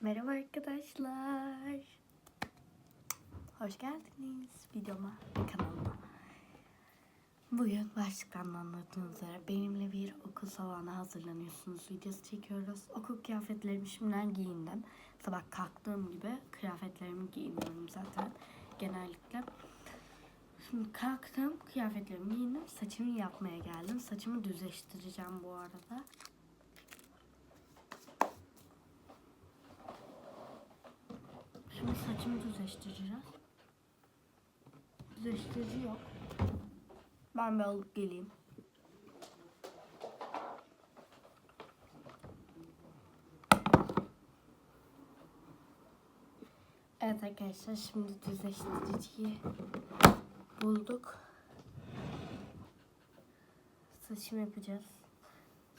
Merhaba arkadaşlar. Hoş geldiniz videoma, kanalıma. Bugün başlıktan anladığınız üzere benimle bir okul sabahına hazırlanıyorsunuz. Videosu çekiyoruz. Okul kıyafetlerimi şimdiden giyindim. Sabah kalktığım gibi kıyafetlerimi giyiniyorum zaten genellikle. Şimdi kalktım, kıyafetlerimi giyindim, saçımı yapmaya geldim. Saçımı düzleştireceğim bu arada. Şimdi saçımı düzleştireceğiz. Düzleştirici yok. Ben bir alıp geleyim. Evet arkadaşlar şimdi düzleştiriciyi bulduk. Saçımı yapacağız.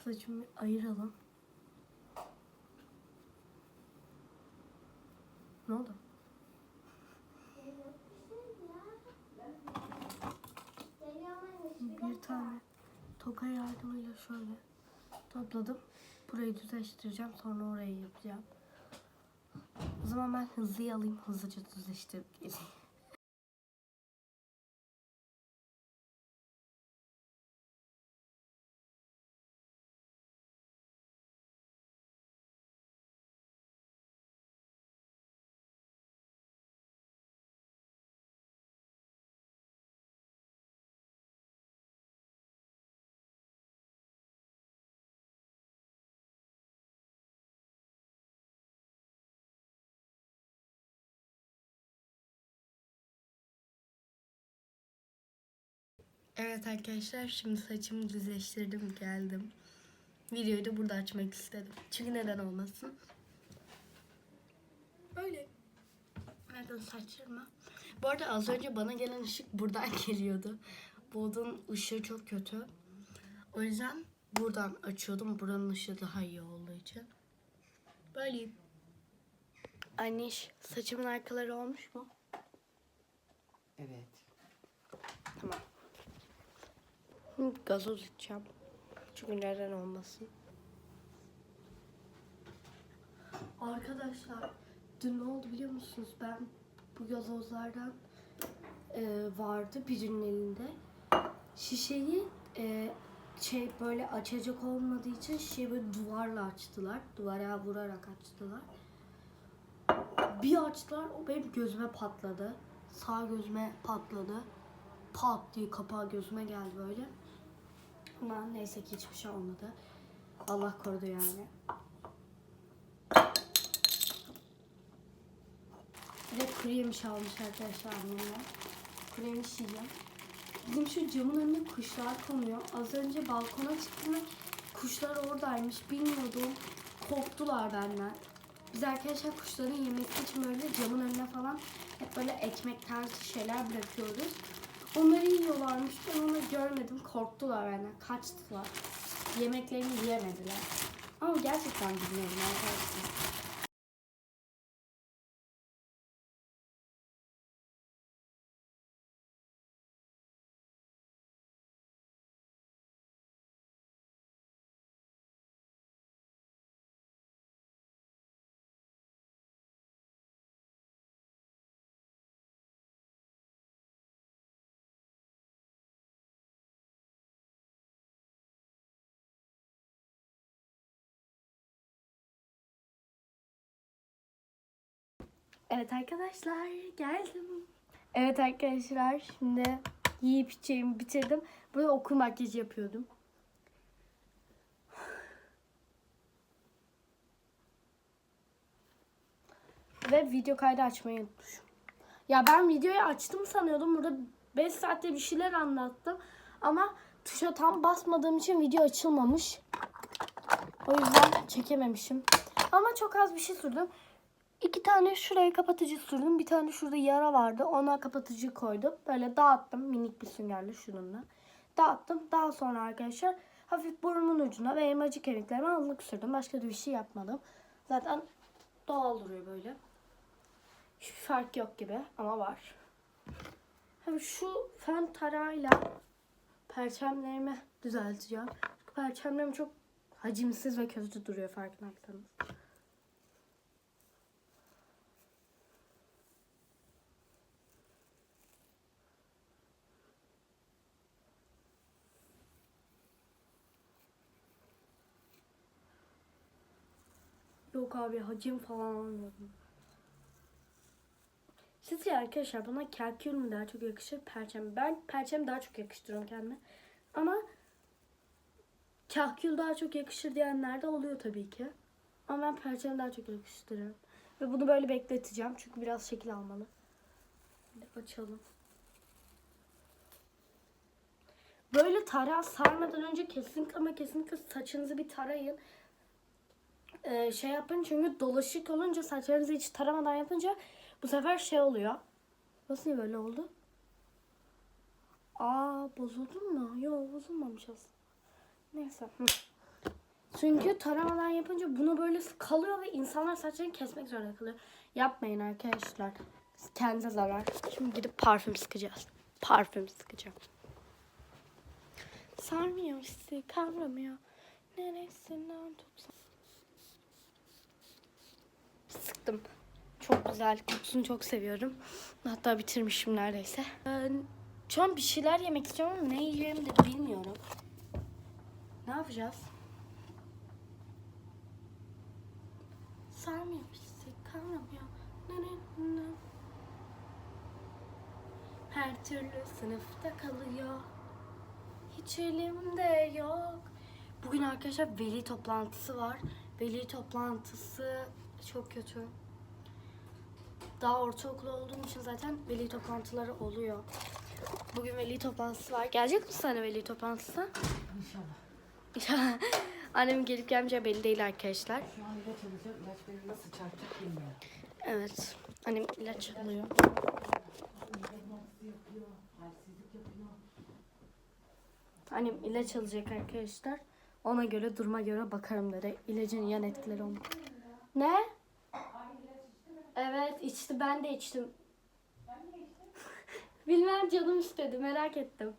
Saçımı ayıralım. Ne oldu? Bir tane toka yardımıyla şöyle topladım. Burayı düzleştireceğim. Sonra orayı yapacağım. O zaman ben hızlıyı alayım. Hızlıca düzleştirip geleyim. Evet arkadaşlar şimdi saçımı düzleştirdim geldim. Videoyu da burada açmak istedim. Çünkü neden olmasın. Öyle. Neden saçlarıma. Bu arada az önce bana gelen ışık buradan geliyordu. Bu odanın ışığı çok kötü. O yüzden buradan açıyordum. Buranın ışığı daha iyi olduğu için. Böyleyim. Anneş saçımın arkaları olmuş mu? Evet. Tamam. Gazoz içeceğim. Çünkü neden olmasın. Arkadaşlar dün ne oldu biliyor musunuz? Ben bu gazozlardan e, vardı birinin elinde. Şişeyi e, şey böyle açacak olmadığı için şişeyi böyle duvarla açtılar. Duvara vurarak açtılar. Bir açtılar o benim gözüme patladı. Sağ gözüme patladı pat diye kapağı gözüme geldi böyle. Ama neyse ki hiçbir şey olmadı. Allah korudu yani. Bir de kuru yemiş almış arkadaşlar annemler. Kuru yemiş yiyeceğim. Bizim şu camın önüne kuşlar konuyor. Az önce balkona çıktım ve kuşlar oradaymış. Bilmiyordum. Korktular benden. Biz arkadaşlar kuşların yemesi için böyle camın önüne falan hep böyle ekmek tarzı şeyler bırakıyoruz. Onları yiyorlarmış. Ben onu görmedim. Korktular benden. Kaçtılar. Yemeklerini yiyemediler. Ama gerçekten bilmiyorum arkadaşlar. Evet arkadaşlar geldim. Evet arkadaşlar şimdi yiyip içeceğimi bitirdim. Burada okul makyajı yapıyordum. Ve video kaydı açmayı unutmuşum. Ya ben videoyu açtım sanıyordum. Burada 5 saatte bir şeyler anlattım. Ama tuşa tam basmadığım için video açılmamış. O yüzden çekememişim. Ama çok az bir şey sürdüm. İki tane şuraya kapatıcı sürdüm. Bir tane şurada yara vardı. Ona kapatıcı koydum. Böyle dağıttım minik bir süngerle şununla. Dağıttım. Daha sonra arkadaşlar hafif burnumun ucuna ve elmacık kemiklerime allık sürdüm. Başka da bir şey yapmadım. Zaten doğal duruyor böyle. Hiçbir fark yok gibi ama var. Hem şu fen tarağıyla perçemlerimi düzelteceğim. Perçemlerim çok hacimsiz ve kötü duruyor farkındaysanız. Yok abi hacim falan almıyordum. Sizce arkadaşlar bana kalkül mü daha çok yakışır perçem? Ben perçem daha çok yakıştırıyorum kendime. Ama kahkül daha çok yakışır diyenler de oluyor tabii ki. Ama ben perçem daha çok yakıştırıyorum. Ve bunu böyle bekleteceğim çünkü biraz şekil almalı. Hadi açalım. Böyle tarağı sarmadan önce kesinlikle ama kesinlikle saçınızı bir tarayın. Ee, şey yapın çünkü dolaşık olunca saçlarınızı hiç taramadan yapınca bu sefer şey oluyor. Nasıl böyle oldu? Aa bozuldu mu? Yok bozulmamış aslında. Neyse. Çünkü taramadan yapınca bunu böyle kalıyor ve insanlar saçlarını kesmek zorunda kalıyor. Yapmayın arkadaşlar. Kendinize zarar. Şimdi gidip parfüm sıkacağız. Parfüm sıkacağım. Sarmıyor sizi, kavramıyor. Neresinden tutsam. Sıktım. Çok güzel. Kokusunu çok seviyorum. Hatta bitirmişim neredeyse. Ben şu an bir şeyler yemek istiyorum ama ne yiyeceğimi de bilmiyorum. Ne yapacağız? Sarmıyor bizi, ne ne. Her türlü sınıfta kalıyor. Hiç elimde yok. Bugün arkadaşlar veli toplantısı var. Veli toplantısı çok kötü. Daha ortaokul olduğum için zaten veli toplantıları oluyor. Bugün veli toplantısı var. Gelecek misin sana veli toplantısı? İnşallah. Annem gelip gelmeyeceği belli değil arkadaşlar. Şu an ilaç alacağım. İlaç beni nasıl çarpacak bilmiyorum. Evet. Annem ilaç alıyor. Annem ilaç alacak arkadaşlar. Ona göre duruma göre bakarım dedi. İlacın yan etkileri olmuş. Ne? Evet içti ben de içtim. Bilmem canım istedi merak ettim.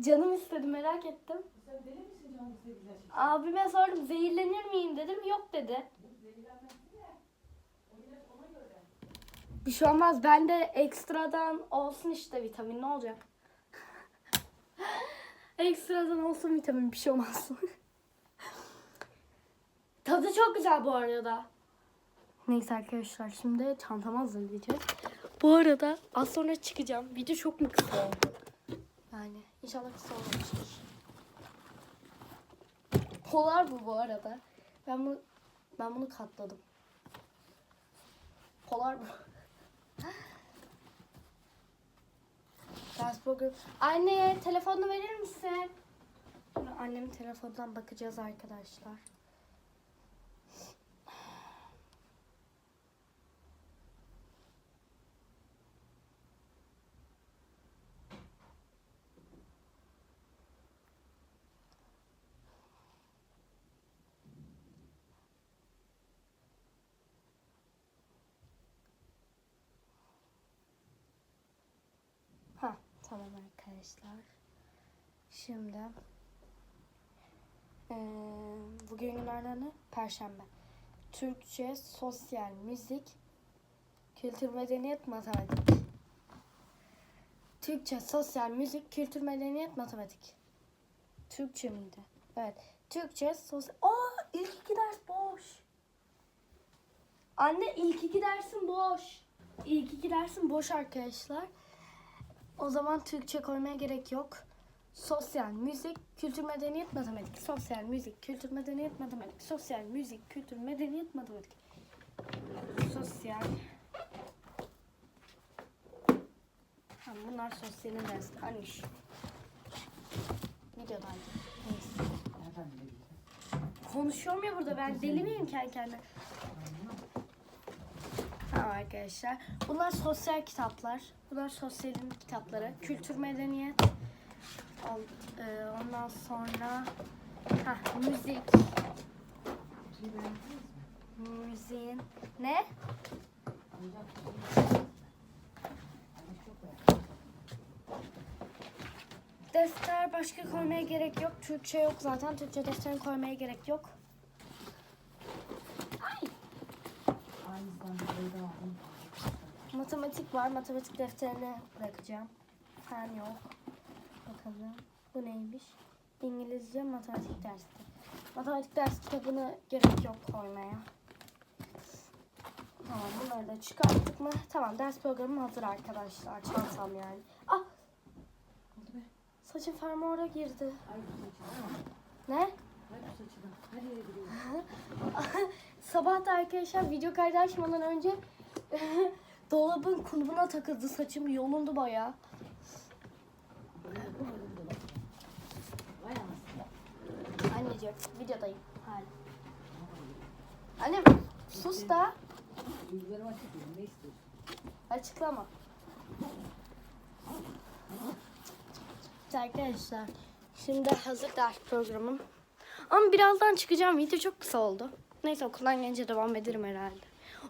canım istedi merak ettim. Sen deli misin canım ilaç? Abime sordum zehirlenir miyim dedim yok dedi. Bir şey olmaz bende ekstradan olsun işte vitamin ne olacak? ekstradan olsun vitamin bir şey olmaz. Tadı çok güzel bu arada. Neyse arkadaşlar şimdi çantamı hazırlayacağız. Bu arada az sonra çıkacağım. Video çok mu kısa oldu? Yani inşallah kısa olmamıştır. Polar bu bu arada. Ben bunu ben bunu katladım. Polar bu. Ders programı. Anne telefonunu verir misin? Annemin telefonundan bakacağız arkadaşlar. Ha tamam arkadaşlar. Şimdi eee, bugün günlerden? Perşembe. Türkçe, sosyal, müzik, kültür, medeniyet, matematik. Türkçe, sosyal, müzik, kültür, medeniyet, matematik. Türkçe miydi? Evet. Türkçe, sosyal... Aa ilk iki ders boş. Anne ilk iki dersin boş. İlk iki dersin boş arkadaşlar. O zaman Türkçe koymaya gerek yok. Sosyal, müzik, kültür, medeniyet, matematik. Sosyal, müzik, kültür, medeniyet, matematik. Sosyal, müzik, kültür, medeniyet, matematik. Sosyal. Ha, bunlar sosyalin dersi. Anış. Videodaydı. Neyse. Nereden bilebiliriz? Konuşuyorum ya burada ben deli miyim kendi kendime? Arkadaşlar. Bunlar sosyal kitaplar. Bunlar sosyalin kitapları. Kültür medeniyet. E, Ondan sonra heh, müzik. Müziğin. Ne? Defter başka koymaya gerek yok. Türkçe yok zaten. Türkçe defterini koymaya gerek yok. Ay. Aynısından bir şey daha aldım. Matematik var. Matematik defterini bırakacağım. Fen yok. Bakalım. Bu neymiş? İngilizce matematik dersi. Matematik ders kitabını gerek yok koymaya. Tamam bunları da çıkarttık mı? Tamam ders programım hazır arkadaşlar. Çantam yani. Ah saçım fermuara girdi. Ay. Ne? Ay bu Sabah da arkadaşlar video kaydı açmadan önce dolabın kulbuna takıldı saçım yolundu bayağı. Anneciğim videodayım. Hala. Annem sus da açıklama. Arkadaşlar şimdi hazır ders programım. Ama birazdan çıkacağım. Video çok kısa oldu. Neyse okuldan gelince devam ederim herhalde.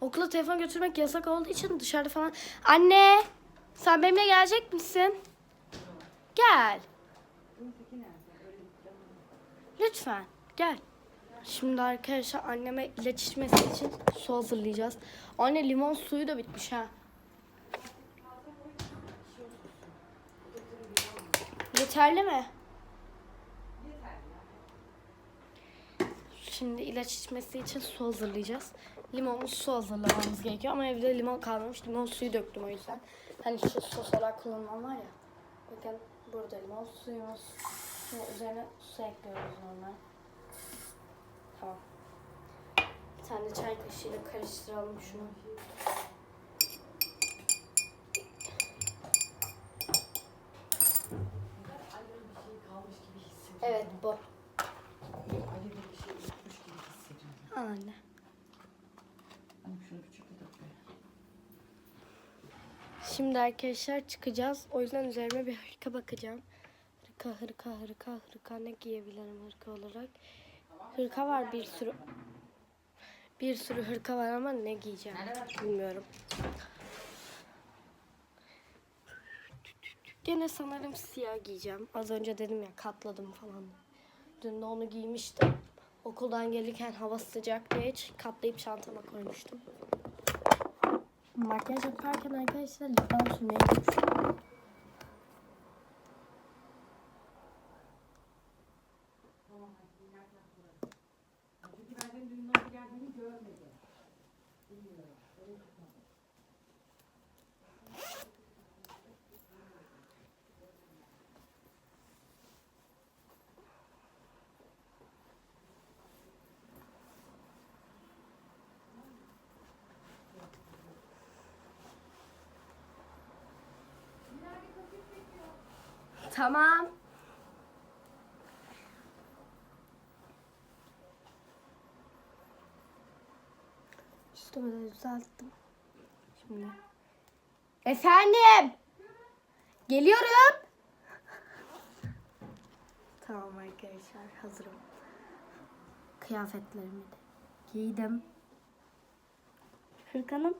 Okula telefon götürmek yasak olduğu için dışarıda falan. Anne sen benimle gelecek misin? Gel. Lütfen gel. Şimdi arkadaşlar anneme ilaç içmesi için su hazırlayacağız. Anne limon suyu da bitmiş ha. Yeterli mi? Şimdi ilaç içmesi için su hazırlayacağız. Limonlu su hazırlamamız gerekiyor ama evde limon kalmamış. Limon suyu döktüm o yüzden. Hani şu sos olarak kullanılan var ya. Bakın burada limon suyumuz. Şimdi üzerine su ekliyoruz normal. Tamam. Bir tane çay kaşığıyla karıştıralım şunu. Acılı bir şey kalmış gibi hissediyorum. Evet bu. Acılı bir şey unutmuş gibi hissediyorum. Anne. Hani şunu bir çöpe dök be. Şimdi arkadaşlar çıkacağız. O yüzden üzerime bir hırka bakacağım. Hırka, hırka, hırka, hırka. Ne giyebilirim hırka olarak? Hırka var bir sürü. Bir sürü hırka var ama ne giyeceğim bilmiyorum. Gene sanırım siyah giyeceğim. Az önce dedim ya katladım falan. Dün de onu giymiştim. Okuldan gelirken hava sıcak diye hiç katlayıp çantama koymuştum. Makyaj yaparken arkadaşlar lip balm sürmeyi unutmuşum. Çünkü ben senin dün nasıl geldiğini görmedim. Bilmiyorum. Öyle tutmadım. Tamam. Üstümü de düzelttim. Şimdi. Efendim. Geliyorum. Tamam arkadaşlar hazırım. Kıyafetlerimi de giydim. Hırkanın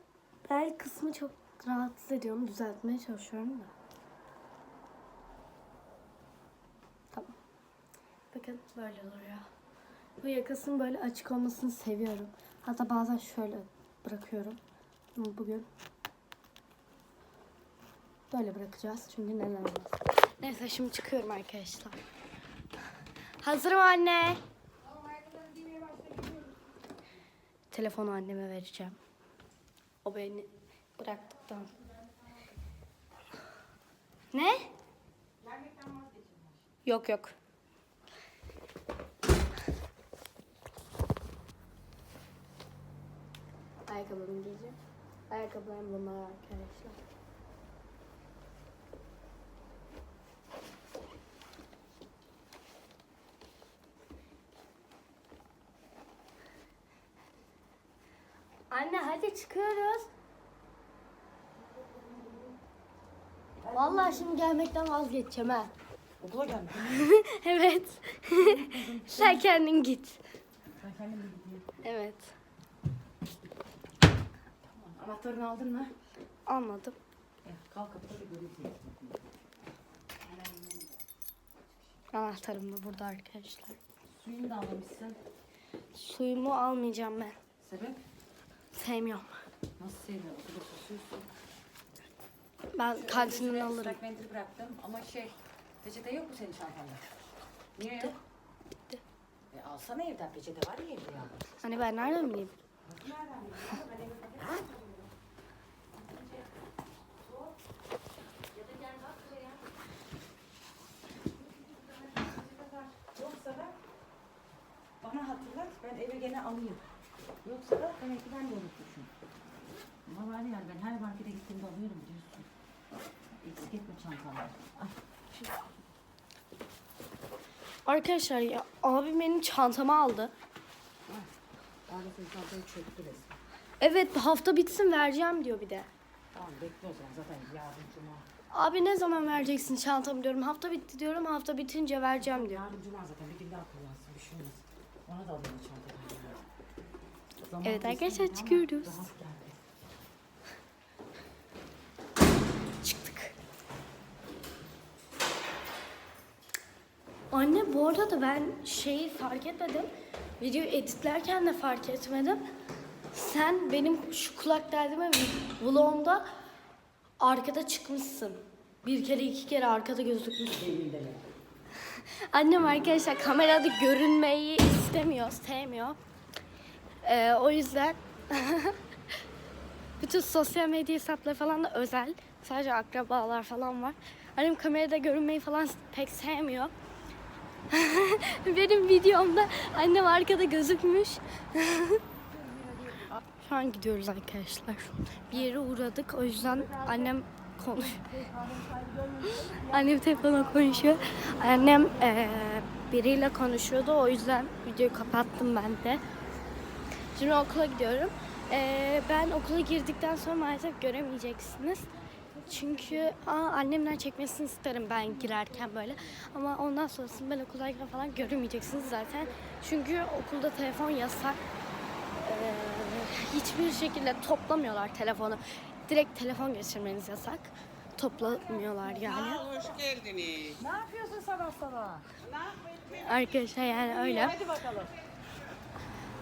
bel kısmı çok rahatsız ediyor. Onu düzeltmeye çalışıyorum da. Tamam. Bakın böyle duruyor. Bu yakasının böyle açık olmasını seviyorum. Hatta bazen şöyle bırakıyorum. Ama bugün böyle bırakacağız. Çünkü neden olmaz. Neyse şimdi çıkıyorum arkadaşlar. Hazırım anne. Telefonu anneme vereceğim. O beni bıraktıktan. Ne? Yok yok. Ayakkabımı giyeceğim. Ayakkabılarım bunlar arkadaşlar. Anne hadi çıkıyoruz. Vallahi şimdi gelmekten vazgeçeceğim ha. Okula gelmiş. evet. Sen kendin git. Ben kendim de gideyim. Evet. Anahtarını aldın mı? Almadım. Ya, kalk kapıda bir göreyim. Anahtarım da burada arkadaşlar. Suyunu da almamışsın. Suyumu almayacağım ben. Sebep? Sevmiyorum. Nasıl sevmiyor? Okulda susuyorsun. Ben kantinden alırım. Mendil bıraktım ama şey, peçete yok mu senin çantanda? Niye yok? E alsana evden peçete var ya evde ya. Hani ben nereden bileyim? Nereden biliyorsun? Ben eve paket alıyorum. Ya da gel bak buraya. Yoksa da bana hatırlat ben eve gene alayım. Yoksa da demek ki ben de unutmuşum. Ama var ya ben her markete gittiğimde alıyorum diyorsun. Eksik etme çantamı. Ay. Arkadaşlar ya abim benim çantamı aldı. Abi senin çantayı çöktü resmen. Evet hafta bitsin vereceğim diyor bir de. Tamam bekle o zaman zaten yarın cuma. Abi ne zaman vereceksin çantamı diyorum. Hafta bitti diyorum. Hafta bitince vereceğim diyor. Yarın cuma zaten bir gün daha kullansın bir şey olmaz. Ona da alayım Evet arkadaşlar, çıkıyoruz. Çıktık. Anne bu arada ben şeyi fark etmedim. Video editlerken de fark etmedim. Sen benim şu kulak derdime vlogumda arkada çıkmışsın. Bir kere iki kere arkada gözükmüşsün. Annem arkadaşlar kamerada görünmeyi istemiyor, sevmiyor. Ee, o yüzden bütün sosyal medya hesapları falan da özel. Sadece akrabalar falan var. Annem kamerada görünmeyi falan pek sevmiyor. Benim videomda annem arkada gözükmüş. Şu an gidiyoruz arkadaşlar. Bir yere uğradık. O yüzden annem konuş. Annem telefonla konuşuyor. Annem eee, biriyle konuşuyordu. O yüzden videoyu kapattım ben de. Şimdi okula gidiyorum. Eee, ben okula girdikten sonra maalesef göremeyeceksiniz. Çünkü aa, annemden çekmesini isterim ben girerken böyle. Ama ondan sonrasını ben okuldayken falan göremeyeceksiniz zaten. Çünkü okulda telefon yasak. Eee, hiçbir şekilde toplamıyorlar telefonu. Direkt telefon geçirmeniz yasak. Toplamıyorlar yani. Hoş geldiniz. Ne yapıyorsun sabah sabah? Arkadaşlar yani öyle. Hadi bakalım.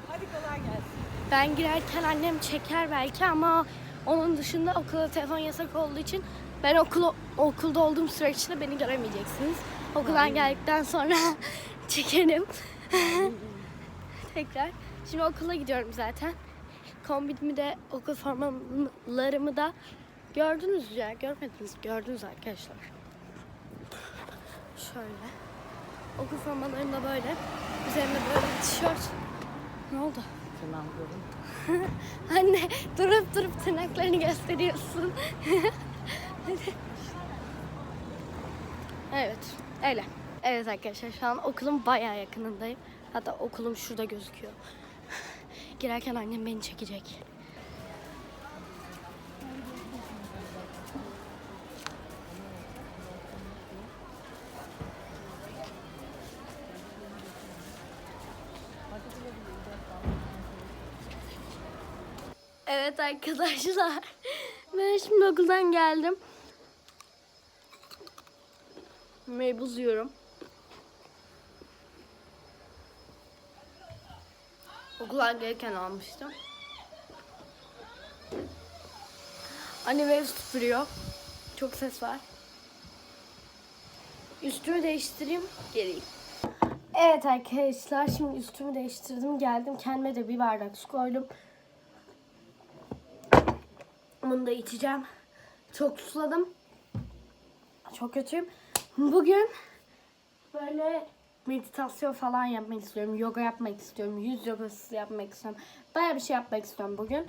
Hadi kolay gelsin. Ben girerken annem çeker belki ama onun dışında okulda telefon yasak olduğu için ben okul, okulda olduğum süreçte beni göremeyeceksiniz. Okuldan geldikten sonra çekerim. Tekrar. Şimdi okula gidiyorum zaten. Kombinimi de okul formalarımı da gördünüz ya. Görmediniz. Gördünüz arkadaşlar. Şöyle. Okul formalarım da böyle. Üzerinde böyle bir tişört. Ne oldu? Tırnağım Anne durup durup tırnaklarını gösteriyorsun. evet öyle. Evet arkadaşlar şu an okulun bayağı yakınındayım. Hatta okulum şurada gözüküyor. Girerken annem beni çekecek. Evet arkadaşlar. Ben şimdi okuldan geldim. Meybuz yiyorum. Okuldan gelirken almıştım. Annem ev süpürüyor. Çok ses var. Üstümü değiştireyim, geleyim. Evet arkadaşlar şimdi üstümü değiştirdim geldim kendime de bir bardak su koydum. Bunu da içeceğim. Çok susadım. Çok kötüyüm. Bugün böyle meditasyon falan yapmak istiyorum. Yoga yapmak istiyorum. Yüz yogası yapmak istiyorum. Baya bir şey yapmak istiyorum bugün.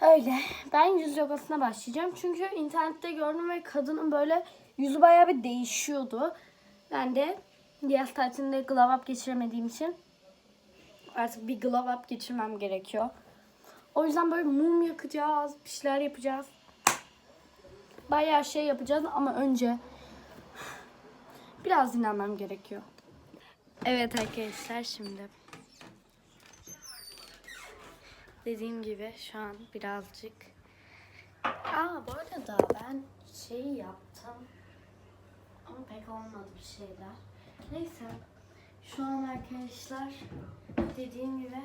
Öyle. Ben yüz yogasına başlayacağım. Çünkü internette gördüm ve kadının böyle yüzü baya bir değişiyordu. Ben de yaz tatilinde glow up geçiremediğim için artık bir glow up geçirmem gerekiyor. O yüzden böyle mum yakacağız, bir şeyler yapacağız. Bayağı şey yapacağız ama önce biraz dinlenmem gerekiyor. Evet arkadaşlar şimdi dediğim gibi şu an birazcık Aa bu arada ben şey yaptım ama pek olmadı bir şeyler. Neyse şu an arkadaşlar dediğim gibi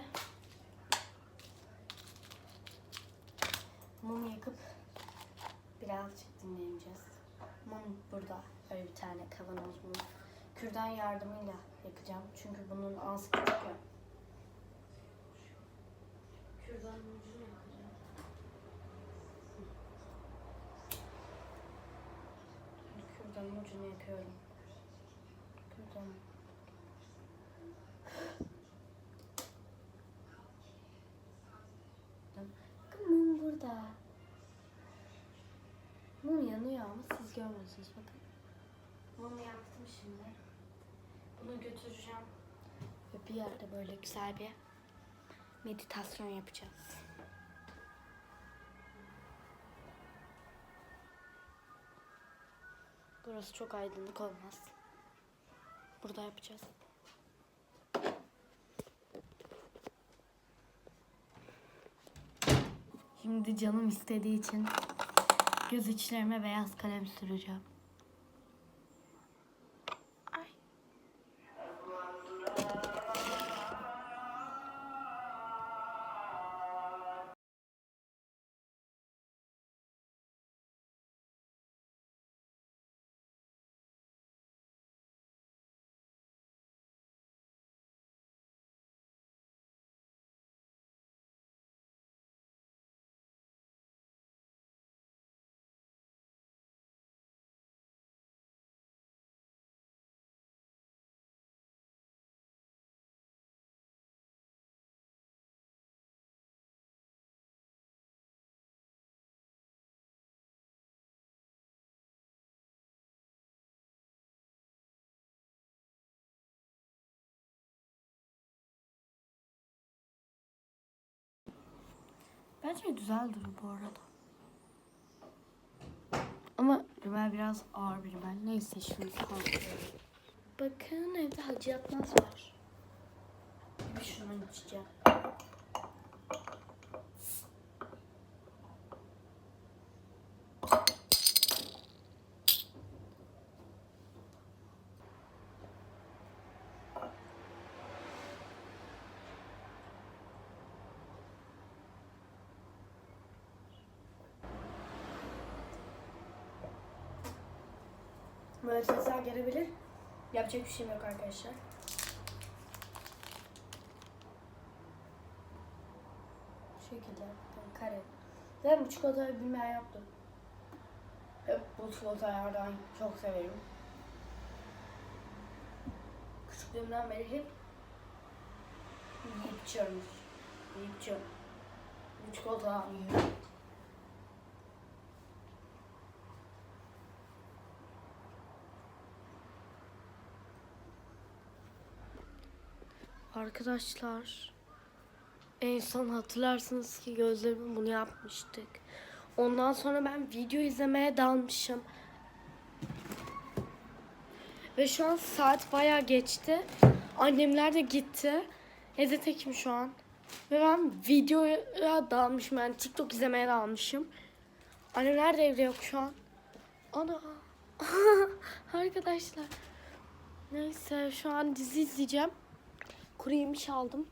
mum yakıp birazcık dinleneceğiz. Mum burada. Böyle bir tane kavanoz mum. Kürdan yardımıyla yakacağım. Çünkü bunun ağzı küçük ya. Kürdanın ucunu yakacağım. Kürdanın ucunu yakıyorum. Kürdan. Bakın mum burada. Mum yanıyor ama siz görmüyorsunuz bakın. Mumu yaktım şimdi. Bunu götüreceğim. Ve bir yerde böyle güzel bir meditasyon yapacağız. Burası çok aydınlık olmaz. Burada yapacağız. Şimdi canım istediği için göz içlerime beyaz kalem süreceğim. Bence güzel durur bu arada. Ama rimel biraz ağır bir rimel. Neyse şimdi kaldırıyorum. Bakın evde hacı yatmaz var. Bir şundan içeceğim. Böyle sesler gelebilir. Yapacak bir şeyim yok arkadaşlar. Bu şekilde yani kare. Ben bu çikolatayı bilmeyen yaptım. Hep bu çikolatalardan çok severim. Küçüklüğümden beri hep yiyip içiyorum. Yiyip içiyorum. Bu çikolatadan yiyorum. Arkadaşlar en son hatırlarsınız ki gözlerime bunu yapmıştık. Ondan sonra ben video izlemeye dalmışım. Ve şu an saat bayağı geçti. Annemler de gitti. Evde tekim şu an. Ve ben videoya dalmışım. Yani TikTok izlemeye dalmışım. Annemler de evde yok şu an. Ana. Arkadaşlar. Neyse şu an dizi izleyeceğim. Kuru yemiş aldım.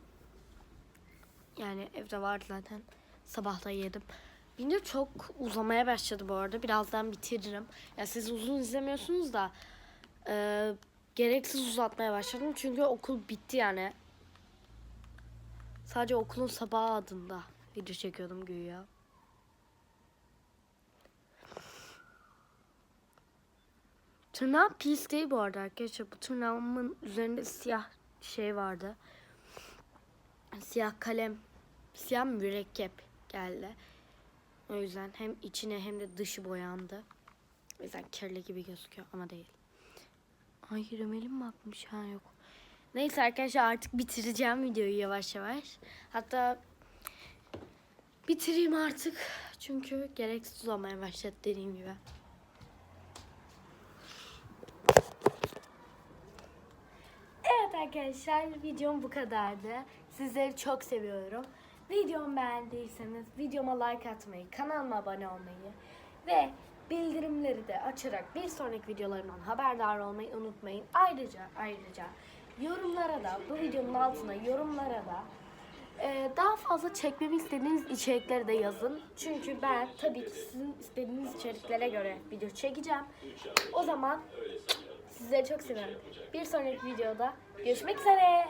Yani evde vardı zaten. Sabah da yedim. Video çok uzamaya başladı bu arada. Birazdan bitiririm. Ya siz uzun izlemiyorsunuz da e, gereksiz uzatmaya başladım. Çünkü okul bitti yani. Sadece okulun sabahı adında video çekiyordum güya. Tırnağım pis değil bu arada arkadaşlar. Bu tırnağımın üzerinde siyah şey vardı. Siyah kalem, siyah mürekkep geldi. O yüzden hem içine hem de dışı boyandı. O yüzden kirli gibi gözüküyor ama değil. Ay remelim mi akmış? Ha yok. Neyse arkadaşlar artık bitireceğim videoyu yavaş yavaş. Hatta bitireyim artık. Çünkü gereksiz olmaya başladı dediğim gibi. Evet arkadaşlar videom bu kadardı. Sizleri çok seviyorum. Videomu beğendiyseniz videoma like atmayı, kanalıma abone olmayı ve bildirimleri de açarak bir sonraki videolarımdan haberdar olmayı unutmayın. Ayrıca ayrıca yorumlara da bu videonun altına yorumlara da Ee, daha fazla çekmemi istediğiniz içerikleri de yazın. Çünkü ben tabii ki sizin istediğiniz içeriklere göre video çekeceğim. O zaman sizleri çok seviyorum. Bir sonraki videoda görüşmek üzere.